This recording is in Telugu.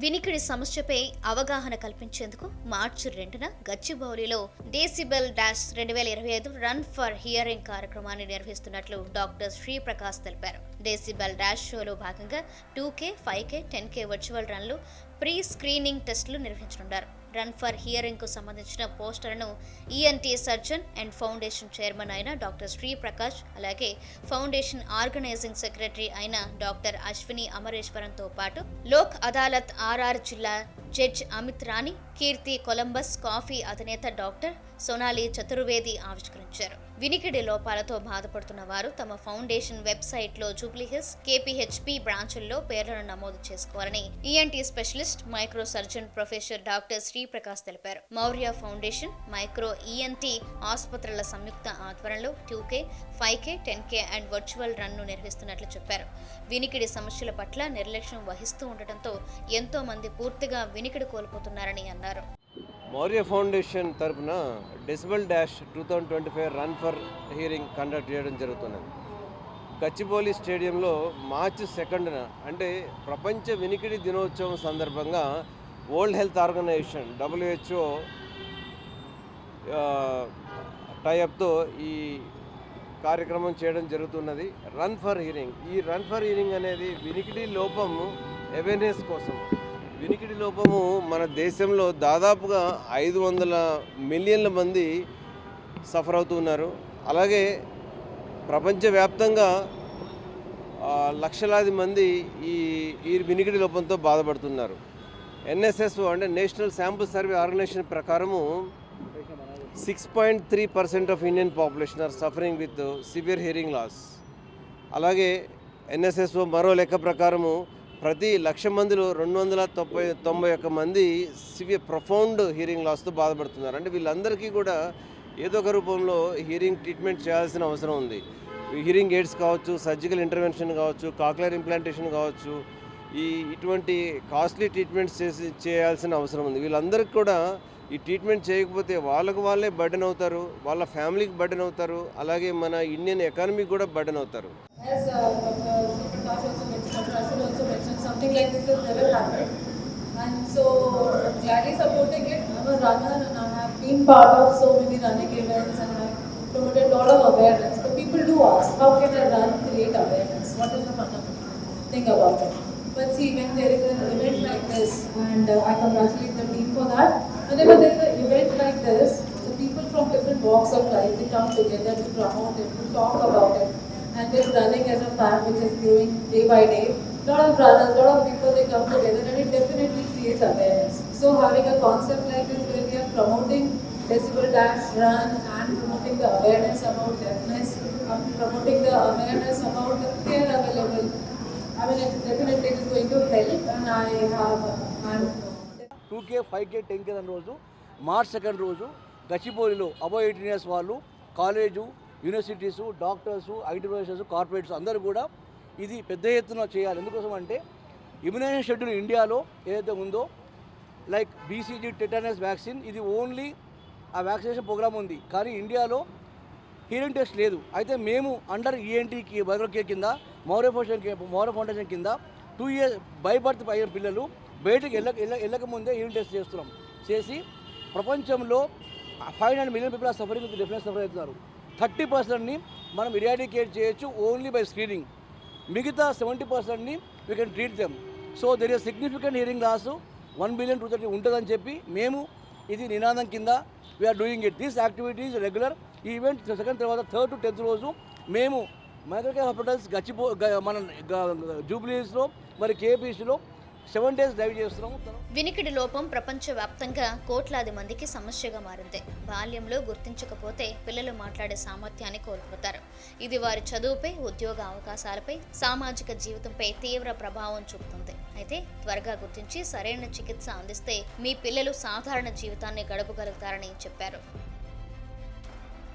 వినికిడి సమస్యపై అవగాహన కల్పించేందుకు మార్చి రెండున గచ్చిబౌలిలో డేసిబెల్ డాష్ రెండు వేల ఇరవై ఐదు రన్ ఫర్ హియరింగ్ కార్యక్రమాన్ని నిర్వహిస్తున్నట్లు డాక్టర్ శ్రీప్రకాష్ తెలిపారు. డేసిబెల్ డాష్ షోలో భాగంగా two K five K ten K virtual రన్లు pre screening టెస్టులు నిర్వహించనున్నారు. రన్ ఫర్ హియరింగ్కు సంబంధించిన పోస్టర్ను ENT surgeon and foundation chairman అయిన డాక్టర్ శ్రీ ప్రకాష్ అలాగే ఫౌండేషన్ ఆర్గనైజింగ్ సెక్రటరీ అయిన డాక్టర్ అశ్విని అమరేశ్వరంతో పాటు లోక్ అదాలత్ ఆర్ఆర్ జిల్లా judge Amit Rani Keerthi Columbus coffee అధినేత డాక్టర్ సోనాలి చతుర్వేది ఆవిష్కరించారు. వినికిడి లోపాలతో బాధపడుతున్న వారు తమ ఫౌండేషన్ వెబ్సైట్లో జూబ్లీహిల్స్ కేపీహెచ్పి బ్రాంచుల్లో పేర్లను నమోదు చేసుకోవాలని ENT specialist micro surgeon professor doctor Shriprakash తెలిపారు. మౌర్య ఫౌండేషన్ మైక్రో ఈఎన్టీ ఆసుపత్రుల సంయుక్త ఆధ్వర్యంలో two K five K ten K and virtual run నిర్వహిస్తున్నట్లు చెప్పారు. వినికిడి సమస్యల పట్ల నిర్లక్ష్యం వహిస్తూ ఉండటంతో ఎంతో మంది పూర్తిగా వినికిడి కోల్పోతున్నారని అన్నారు. మౌర్య ఫౌండేషన్ తరపున decibel dash two thousand twenty five run for hearing conduct చేయడం జరుగుతున్నది. గచ్చిబౌలి స్టేడియంలో మార్చి సెకండ్న అంటే ప్రపంచ వినికిడి దినోత్సవం సందర్భంగా వరల్డ్ హెల్త్ ఆర్గనైజేషన్ డబ్ల్యూహెచ్ఓ టైఅప్తో ఈ కార్యక్రమం చేయడం జరుగుతున్నది. రన్ ఫర్ హియరింగ్ ఈ రన్ ఫర్ హియరింగ్ అనేది వినికిడి లోపం అవేర్నెస్ కోసం. వినికిడి లోపము మన దేశంలో దాదాపుగా ఐదు వందల మిలియన్ల మంది సఫర్ అవుతున్నారు అలాగే ప్రపంచవ్యాప్తంగా లక్షలాది మంది ఈ ఈ వినికిడి లోపంతో బాధపడుతున్నారు. ఎన్ఎస్ఎస్ అంటే నేషనల్ శాంపుల్ సర్వే ఆర్గనైజేషన్ ప్రకారము six point three percent of Indian population are suffering with severe hearing loss. అలాగే ఎన్ఎస్ఎస్ఓ మరో లెక్క ప్రకారము ప్రతి లక్ష మందిలో రెండు వందల తొంభై తొంభై ఒక్క మంది సివియర్ ప్రొఫౌండ్ హీరింగ్ లాస్తో బాధపడుతున్నారు అంటే వీళ్ళందరికీ కూడా ఏదో ఒక రూపంలో హీరింగ్ ట్రీట్మెంట్ చేయాల్సిన అవసరం ఉంది. హీరింగ్ ఎయిడ్స్ కావచ్చు సర్జికల్ ఇంటర్వెన్షన్ కావచ్చు కాక్లర్ ఇంప్లాంటేషన్ కావచ్చు ఈ ఇటువంటి కాస్ట్లీ ట్రీట్మెంట్స్ చేసి చేయాల్సిన అవసరం ఉంది. వీళ్ళందరికీ కూడా ఈ ట్రీట్మెంట్ చేయకపోతే వాళ్ళకు వాళ్ళే బర్డెన్ అవుతారు వాళ్ళ ఫ్యామిలీకి బర్డెన్ అవుతారు అలాగే మన ఇండియన్ ఎకానమీకి కూడా బర్డెన్ అవుతారు. Like this has never happened. And so I'm gladly supporting it. I'm a runner and I have been part of so many running events and I have promoted a lot of awareness. So people do ask, how can a run create awareness? What is the fundamental thing about it? But see, when there is an event like this, and uh, I congratulate the team for that, whenever there is an event like this, the people from different walks of life, they come together to promote it, to talk about it. And with running as a fan which is growing day by day, lot of brothers, lot of people they come together and it definitely creates awareness. So having a concept like this where we are promoting decibel dash run and promoting the awareness about deafness, um, promoting the awareness about the care available. I mean, it definitely is going to help and I have, I'm two K five K ten K రోజు మార్చ్ సెకండ్ రోజు గచ్చిబౌలిలో అబో ఎయిటీన్ ఇయర్స్ వాళ్ళు college universities doctors IT professionals corporates అందరూ కూడా ఇది పెద్ద ఎత్తున చేయాలి. ఎందుకోసం అంటే ఇమ్యునైజేషన్ షెడ్యూల్ ఇండియాలో ఏదైతే ఉందో లైక్ బీసీజీ టెటానస్ వ్యాక్సిన్ ఇది ఓన్లీ ఆ వ్యాక్సినేషన్ ప్రోగ్రామ్ ఉంది. కానీ ఇండియాలో హీరింగ్ టెస్ట్ లేదు. అయితే మేము అండర్ ఈఎన్టీకి బయోకే కింద మౌర్య ఫౌండేషన్ మౌర్య ఫౌండేషన్ కింద టూ ఇయర్స్ బై బర్త్ అయిన పిల్లలు బయటకు వెళ్ళక వెళ్ళ వెళ్ళక ముందే హీరింగ్ టెస్ట్ చేస్తున్నాం. చేసి ప్రపంచంలో five hundred million people suffering with difference suffer అవుతున్నారు. థర్టీ పర్సెంట్ని మనం ఇరాడికేట్ చేయొచ్చు ఓన్లీ బై స్క్రీనింగ్ మిగతా seventy పర్సెంట్ని we can treat them so there is significant hearing loss one billion two thirty ఉంటుందని చెప్పి మేము ఇది నినాదం కింద we are doing it these activities regular ఈ ఈవెంట్ సెకండ్ తర్వాత థర్డ్ టు టెన్త్ రోజు మేము మైక్రోకేర్ హాస్పిటల్స్ గచ్చిపో మన జూబ్లీస్లో మరి కేపీసీలో సెవెన్ డేస్ డ్రైవ్ చేస్తున్నాము వినికిడి లోపం ప్రపంచవ్యాప్తంగా కోట్లాది మందికి సమస్యగా మారింది. బాల్యంలో గుర్తించకపోతే పిల్లలు మాట్లాడే సామర్థ్యాన్ని కోల్పోతారు. ఇది వారి చదువుపై ఉద్యోగ అవకాశాలపై సామాజిక జీవితంపై తీవ్ర ప్రభావం చూపుతుంది. అయితే త్వరగా గుర్తించి సరైన చికిత్స అందిస్తే మీ పిల్లలు సాధారణ జీవితాన్ని గడపగలుగుతారని చెప్పారు.